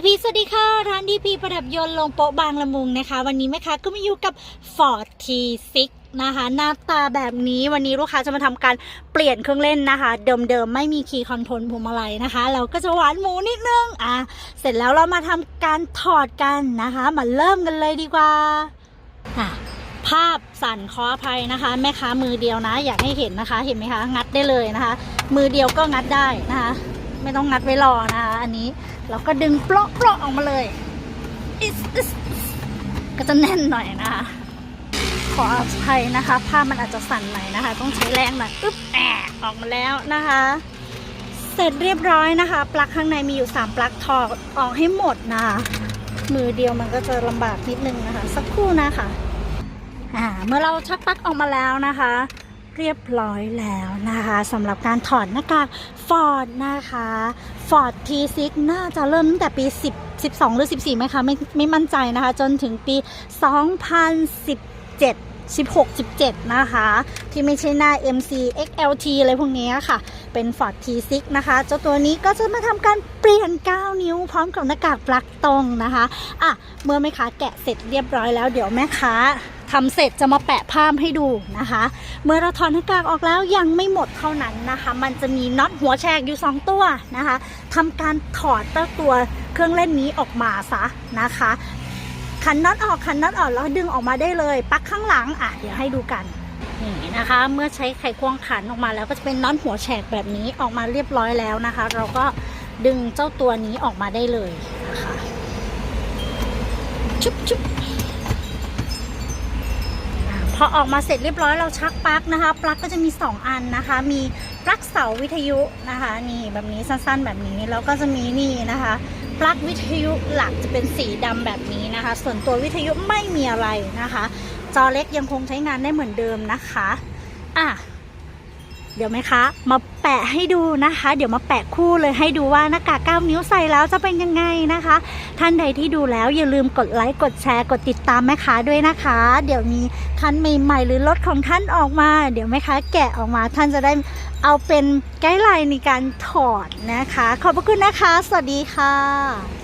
ดีพีสวัสดีค่ะ ร้านดีพีประดับยนต์ลงโป๊ะบางละมุงนะคะ วันนี้แม่ค้าก็มาอยู่กับ Ford T6 นะคะหน้าตาแบบนี้วันนี้ลูกค้าจะมาทำการเปลี่ยนเครื่องเล่นนะคะ เดิมๆ ไม่มีคีย์คอนโทรลพวงมาลัยนะคะ เราก็จะหวานหมูนิดนึงอะเสร็จแล้วเรามาทำการถอดกันนะคะ มาเริ่มกันเลยดีกว่าอะภาพสั่นขออภัยนะคะ แม่ค้ามือเดียวนะ อยากให้เห็นนะคะเห็นไหมคะ งัดได้เลยนะคะ มือเดียวก็งัดได้นะคะ ไม่ต้องงัดไว้รอนะคะอันนี้เราก็ดึงเปลาะเปลาะออกมาเลยก็จะแน่นหน่อยนะคะขออภัยนะคะ ผ้ามันอาจจะสั่นหน่อยนะคะ ต้องใช้แรงหน่อยอึ๊บแอะออกมาแล้วนะคะ เสร็จเรียบร้อยนะคะ ปลั๊กข้างในมีอยู่ 3 ปลั๊กถอดออกให้หมดนะคะมือเดียวมันก็จะลำบากนิดนึงนะคะ สักครู่นะคะ อ่า เมื่อเราชักปลั๊กออกมาแล้วนะคะ เรียบร้อยแล้วนะคะสำหรับการถอดหน้ากาก Ford นะคะ Ford T6 น่าจะเริ่มตั้งแต่ปี 10 12 หรือ 14ไหมคะไม่ไม่มั่นใจนะคะ จนถึงปี 2017 16 17 นะคะ ที่ไม่ใช่หน้า MC XLT อะไรพวกนี้ค่ะ เป็น Ford T6 นะคะ เจ้าตัวนี้ก็จะมาทำการเปลี่ยน 9 นิ้วพร้อมกับหน้ากากปลั๊กตรงนะคะ อะ เมื่อแม่ค้าแกะเสร็จเรียบร้อยแล้วเดี๋ยวแม่ค้า ทำเสร็จจะมาแปะภาพให้ดูนะคะ เมื่อเราถอดหน้ากากออกแล้วยังไม่หมดเท่านั้นนะคะ มันจะมีน็อตหัวแฉกอยู่ 2 ตัวนะคะทำการถอดเจ้าตัวเครื่องเล่นนี้ออกมาซะนะคะขันน็อตออกขันน็อตออกแล้วดึงออกมาได้เลยปักข้างหลังอะเดี๋ยวให้ดูกันนี่นะคะ เมื่อใช้ไขควงขันออกมาแล้วก็จะเป็นน็อตหัวแฉกแบบนี้ออกมาเรียบร้อยแล้วนะคะ เราก็ดึงเจ้าตัวนี้ออกมาได้เลยนะคะชุบชุบ อออกมาเสร็จเรียบร้อยเราชักปลั๊กนะคะปลั๊กก็จะมี 2 อันนะคะ มีปลั๊กเสาวิทยุนะคะ นี่แบบนี้สั้นๆ แบบนี้แล้วก็จะมีนี่นะคะปลั๊กวิทยุหลักจะเป็นสีดำแบบนี้นะคะ ส่วนตัววิทยุไม่มีอะไรนะคะ จอเล็กยังคงใช้งานได้เหมือนเดิมนะคะอะ เดี๋ยวไหมคะ มาแปะให้ดูนะคะ เดี๋ยวมาแปะคู่เลยให้ดูว่าหน้ากาก9นิ้วใส่แล้วจะเป็นยังไงนะคะ ท่านใดที่ดูแล้วอย่าลืมกดไลค์กดแชร์กดติดตามแม่ค้าด้วยนะคะ เดี๋ยวมีคันใหม่ๆ หรือรถของท่านออกมา เดี๋ยวแม่ค้าแกะออกมาท่านจะได้เอาเป็นไกด์ไลน์ในการถอดนะคะ ขอบพระคุณนะคะ สวัสดีค่ะ